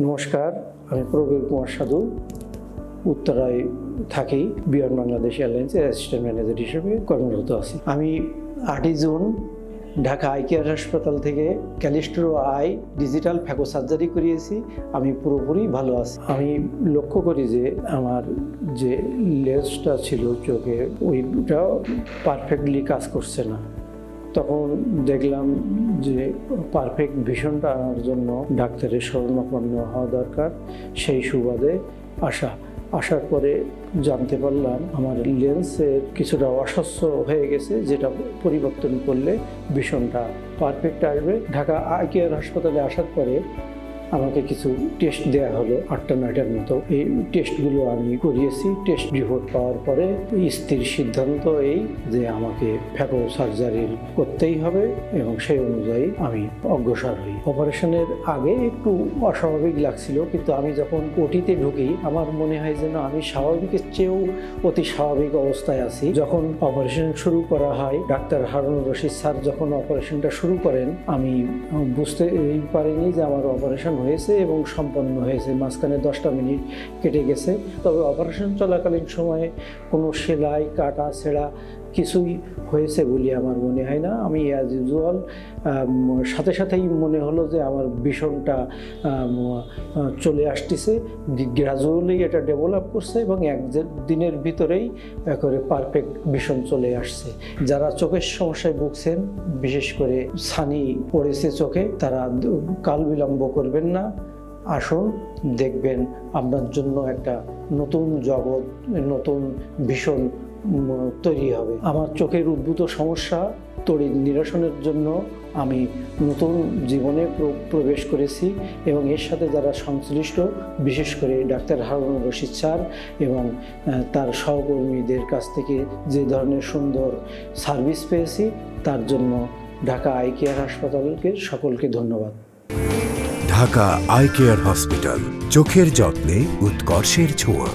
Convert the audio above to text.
নমস্কার, আমি প্রবীর কুমার সাধু। উত্তরায় থাকি বিয়ন্ড বাংলাদেশ এয়ারলাইন্সের অ্যাসিস্ট্যান্ট ম্যানেজার হিসেবে কর্মরত আছি। আমি আটই জুন ঢাকা আই কেয়ার হাসপাতাল থেকে Callisto eye digital phaco surgery করিয়েছি। আমি পুরোপুরি ভালো আছি। আমি লক্ষ্য করি যে আমার যে লেন্সটা ছিল চোখে ওইটা পারফেক্টলি কাজ করছে না। তখন দেখলাম যে পারফেক্ট ভিশনটা আনার জন্য ডাক্তারের শরণাপন্ন হওয়া দরকার। সেই সুবাদে আসা আসার পরে জানতে পারলাম আমার লেন্সের কিছুটা অস্বচ্ছ হয়ে গেছে, যেটা পরিবর্তন করলে ভীষণটা পারফেক্ট আসবে। ঢাকা আই কেয়ার হাসপাতালে আসার পরে আমাকে কিছু টেস্ট দেওয়া হলো আটটা, নয়টার মতো। এই টেস্টগুলো আমি করিয়েছি। টেস্ট রিপোর্ট পাওয়ার পরে স্থির সিদ্ধান্ত এই যে আমাকে ফ্যাকো সার্জারি করতেই হবে এবং সেই অনুযায়ী আমি অগ্রসর হই। অপারেশনের আগে একটু অস্বাভাবিক লাগছিল, কিন্তু আমি যখন ওটিতে ঢুকি, আমার মনে হয় যেন আমি স্বাভাবিকের চেয়েও অতি স্বাভাবিক অবস্থায় আছি। যখন অপারেশন শুরু করা হয়, ডাক্তার হারুন রশিদ স্যার যখন অপারেশনটা শুরু করেন, আমি বুঝতে পারিনি যে আমার অপারেশন হয়েছে এবং সম্পন্ন হয়েছে। মাঝখানে দশটা মিনিট কেটে গেছে। তবে অপারেশন চলাকালীন সময়ে কোনো সেলাই, কাটা, ছেঁড়া কিছুই হয়েছে বলে আমার মনে হয় না। আমি অ্যাজ ইউজুয়াল সাথে সাথেই মনে হলো যে আমার ভীষণটা চলে আসতেছে। গ্রাজুয়ালি এটা ডেভেলপ করছে এবং এক দিনের ভিতরেই করে পারফেক্ট ভীষণ চলে আসছে। যারা চোখের সমস্যায় ভুগছেন, বিশেষ করে ছানি পড়েছে চোখে, তারা কাল বিলম্ব করবেন আসুন দেখবেন আপনার জন্য একটা নতুন জগৎ, নতুন ভীষণ তৈরি হবে। আমার চোখের উদ্ভূত সমস্যা, তড়িৎ নিরসনের জন্য আমি নতুন জীবনে প্রবেশ করেছি এবং এর সাথে যারা সংশ্লিষ্ট, বিশেষ করে ডাক্তার হারুন রশিদ স্যার এবং তার সহকর্মীদের কাছ থেকে যে ধরনের সুন্দর সার্ভিস পেয়েছি, তার জন্য ঢাকা আই কেয়ার হাসপাতালকে সকলকে ধন্যবাদ। Dhaka eye care hospital. চোখের যত্নে উৎকর্ষের ছোঁয়া।